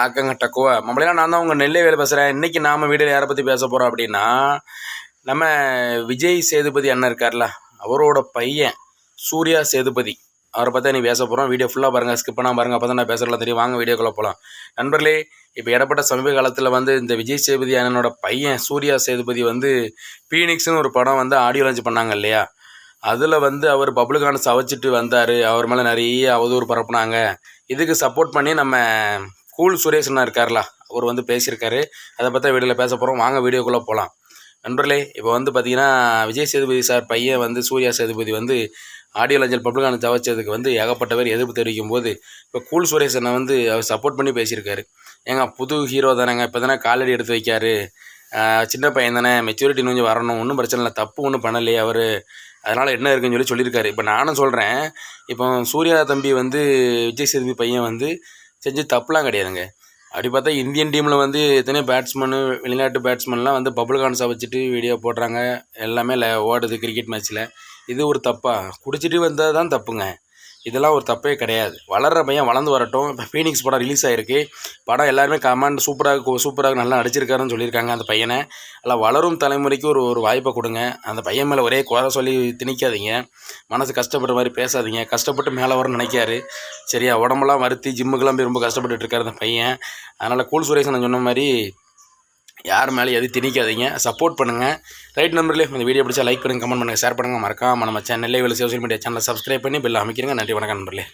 ஆக்கங்க டக்குவா. மம்பளையா நான் தான் உங்கள் நெல்லை வேலை பேசுகிறேன் இன்றைக்கி நாம் வீடியோவில் யாரை பற்றி பேச போகிறோம் அப்படின்னா நம்ம விஜய் சேதுபதி அண்ணன் இருக்கார்ல அவரோட பையன் சூர்யா சேதுபதி. அவரை பற்றி நீ பேச போகிறோம் வீடியோ ஃபுல்லாக பாருங்கள் ஸ்கிப் பண்ணால் பாருங்கள் அப்போ தான் நான் பேசுகிறலாம் தெரியும். வாங்க வீடியோக்குள்ளே போகலாம் நண்பர்களே இப்போ இடப்பட்ட சமீப காலத்தில் வந்து இந்த விஜய் சேதுபதி அண்ணனோட பையன் சூர்யா சேதுபதி வந்து பீனிக்ஸ்னு ஒரு படம் வந்து ஆடியோ லான்ச் பண்ணாங்க இல்லையா? அதில் வந்து அவர் பப்ளிக்கான சவைச்சிட்டு வந்தார். அவர் மேலே நிறைய அவதூறு பரப்புனாங்க. இதுக்கு சப்போர்ட் பண்ணி நம்ம கூல் சுரேஷன் இருக்கார்ல அவர் வந்து பேசியிருக்காரு. அதை பற்றி வீடியோவில் பேச போகிறோம் வாங்க வீடியோக்குள்ளே போகலாம் நண்பர்களே இப்போ வந்து பார்த்தீங்கன்னா விஜய் சேதுபதி சார் பையன் வந்து சூர்யா சேதுபதி வந்து ஆடியோ லஞ்சல் பப்ளிகான தவச்சதுக்கு வந்து ஏகப்பட்ட பேர் எதிர்ப்பு தெரிவிக்கும் போது இப்போ கூல் சுரேஷனை வந்து அவர் சப்போர்ட் பண்ணி பேசியிருக்காரு. ஏங்க புது ஹீரோ தானேங்க. இப்போ தானே காலடி எடுத்து வைக்காரு. சின்ன பையன் தானே. மெச்சூரிட்டி கொஞ்சம் வரணும். ஒன்றும் பிரச்சனை இல்லை. தப்பு ஒன்றும் பண்ணலையே அவர். அதனால் என்ன இருக்குன்னு சொல்லி சொல்லியிருக்காரு. இப்போ நானும் சொல்கிறேன் இப்போ சூர்யா தம்பி வந்து விஜய் சேதுபதி பையன் வந்து செஞ்சு தப்புலாம் கிடையாதுங்க. அப்படி பார்த்தா இந்தியன் டீமில் வந்து எத்தனையோ பேட்ஸ்மேனு வெளிநாட்டு பேட்ஸ்மேன்லாம் வந்து பபுள் கான்ஸை வச்சுட்டு வீடியோ போடுறாங்க. எல்லாமே ஓடுது கிரிக்கெட் மேட்ச்சில் இது ஒரு தப்பா? குடிச்சிட்டு வந்தால் தான் தப்புங்க. இதெல்லாம் ஒரு தப்பே கிடையாது. வளர்கிற பையன் வளர்ந்து வரட்டும். இப்போ ஃபீனிக்ஸ் படம் ரிலீஸ் ஆகிருக்கு படம் எல்லாருமே கமாண்ட் சூப்பராக சூப்பராக நல்லா நடிச்சிருக்காருன்னு சொல்லியிருக்காங்க அந்த பையனை. எல்லாம் வளரும் தலைமுறைக்கு ஒரு ஒரு வாய்ப்பை கொடுங்க. அந்த பையன் மேலே ஒரே குறை சொல்லி திணிக்காதீங்க. மனசு கஷ்டப்படுற மாதிரி பேசாதீங்க. கஷ்டப்பட்டு மேலே வரணும்னு நினைக்காரு. சரியா உடம்பெல்லாம் வருத்தி ஜிம்முக்கெல்லாம் போய் ரொம்ப கஷ்டப்பட்டுட்டு இருக்காரு அந்த பையன். அதனால் கூல் சுரேஷன் சொன்ன மாதிரி யார் மேலே எதுவும் திணிக்காதீங்க. சப்போர்ட் பண்ணுங்கள் ரைட் நம்பர்லேயே இந்த வீடியோ பிடிச்சா லைக் பண்ணுங்கள் கமெண்ட் பண்ணுங்கள் ஷேர் பண்ணுங்கள் மறக்காம நம்ம சேனல்லே சோஷியல் மீடியா சேனலை சப்ஸ்கிரைப் பண்ணி பெல் அமைக்கிறங்க நன்றி வணக்கம் நண்பர்களே.